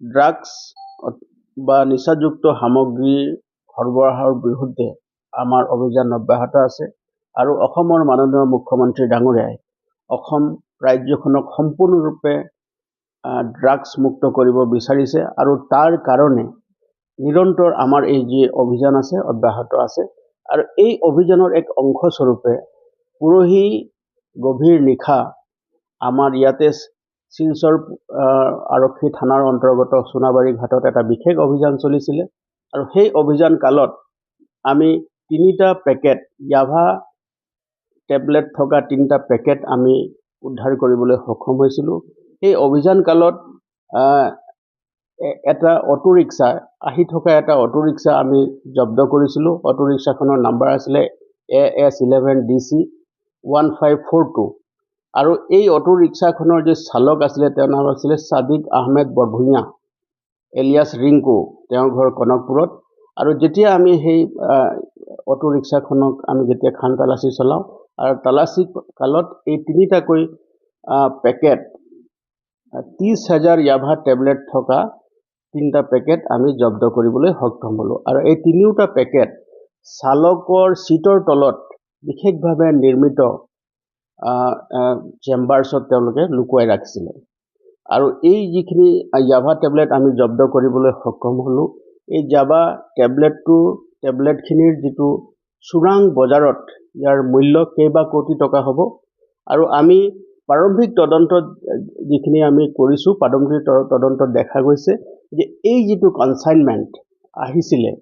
Drugs বা নিচাযুক্ত সামগ্ৰীৰ সৰবৰাহৰ বিৰুদ্ধে আমাৰ অভিযান অব্যাহত আছে আৰু অসমৰ মাননীয় মুখ্যমন্ত্ৰী ডাঙৰীয়াই অসম ৰাজ্যখনক সম্পূৰ্ণৰূপে ড্ৰাগছ মুক্ত কৰিব বিচাৰিছে আৰু তাৰ কাৰণে নিৰন্তৰ আমাৰ এই যি অভিযান আছে অব্যাহত আছে আৰু এই অভিযানৰ এক অংশস্বৰূপে পৰহি গভীৰ নিশা আমাৰ ইয়াতে শিলচৰ আৰক্ষী থানাৰ অন্তৰ্গত সোণাবাৰী ঘাটত এটা বিশেষ অভিযান চলিছিলে। আৰু সেই অভিযান কালত আমি তিনিটা পেকেট য়াভা টেবলেট থকা তিনিটা পেকেট আমি উদ্ধাৰ কৰিবলৈ সক্ষম হৈছিলোঁ। সেই অভিযান কালত এটা অ'টো ৰিক্সা আহি থকা এটা অ'টো ৰিক্সা আমি জব্দ কৰিছিলোঁ। অ'টো ৰিক্সাখনৰ নাম্বাৰ আছিলে A S eleven D C one five four two. আৰু এই অ'টো ৰিক্সাখনৰ যি চালক আছিলে তেওঁৰ নাম আছিলে ছাদিক আহমেদ বৰভূঞা এলিয়াছ ৰিংকু। তেওঁৰ ঘৰ কনকপুৰত। আৰু যেতিয়া আমি সেই অ'টো ৰিক্সাখনক আমি যেতিয়া খান তালাচী চলাওঁ আৰু তালাচী কালত এই তিনিটাকৈ পেকেট ত্ৰিছ হাজাৰ য়াভা টেবলেট থকা তিনিটা পেকেট আমি জব্দ কৰিবলৈ সক্ষম হ'লোঁ। আৰু এই তিনিওটা পেকেট চালকৰ ছিটৰ তলত বিশেষভাৱে নিৰ্মিত চেম্বাৰ্ছত তেওঁলোকে লুকুৱাই ৰাখিছিলে। আৰু এই যিখিনি য়াভা টেবলেট আমি জব্দ কৰিবলৈ সক্ষম হ'লোঁ এই জাভা টেবলেটটো টেবলেটখিনিৰ যিটো চোৰাং বজাৰত ইয়াৰ মূল্য কেইবা কোটি টকা হ'ব। আৰু আমি প্ৰাৰম্ভিক তদন্তত যিখিনি আমি কৰিছোঁ প্ৰাৰম্ভিক তদন্তত দেখা গৈছে যে এই যিটো কনচাইনমেণ্ট আহিছিলে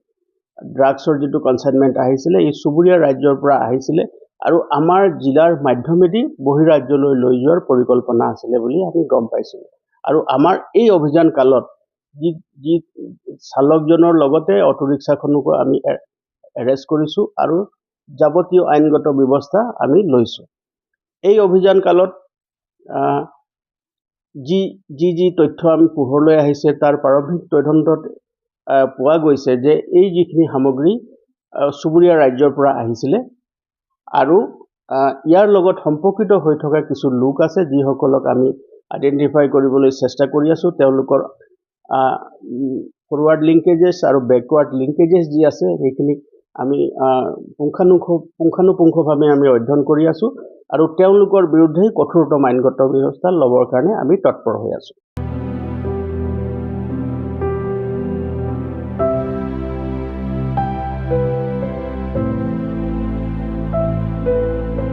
ড্ৰাগছৰ যিটো কনচাইনমেণ্ট আহিছিলে এই চুবুৰীয়া ৰাজ্যৰ পৰা আহিছিলে আৰু আমাৰ জিলাৰ মাধ্যমেদি বহিৰাজ্যলৈ লৈ যোৱাৰ পৰিকল্পনা আছিলে বুলি আমি গম পাইছিলোঁ আৰু আমাৰ এই অভিযান কালত যি যি চালকজনৰ লগতে অ'টো ৰিক্সাখনকো আমি এৰেষ্ট কৰিছোঁ আৰু যাৱতীয় আইনগত ব্যৱস্থা আমি লৈছোঁ। এই অভিযান কালত যি যি যি তথ্য আমি পোহৰলৈ আহিছে তাৰ প্ৰাৰম্ভিক তদন্তত পোৱা গৈছে যে এই যিখিনি সামগ্ৰী চুবুৰীয়া ৰাজ্যৰ পৰা আহিছিলে আৰু ইয়াৰ লগত সম্পৰ্কিত হৈ থকা কিছু লোক আছে যিসকলক আমি আইডেণ্টিফাই কৰিবলৈ চেষ্টা কৰি আছোঁ। তেওঁলোকৰ ফৰৱাৰ্ড লিংকেজেছ আৰু বেকৱাৰ্ড লিংকেজেছ যি আছে সেইখিনি আমি পুংখানুখ পুংখানুপুংখভাৱে আমি অধ্যয়ন কৰি আছোঁ। আৰু তেওঁলোকৰ বিৰুদ্ধে কঠোৰতম আইনগত ব্যৱস্থা ল'বৰ কাৰণে আমি তৎপৰ হৈ আছোঁ।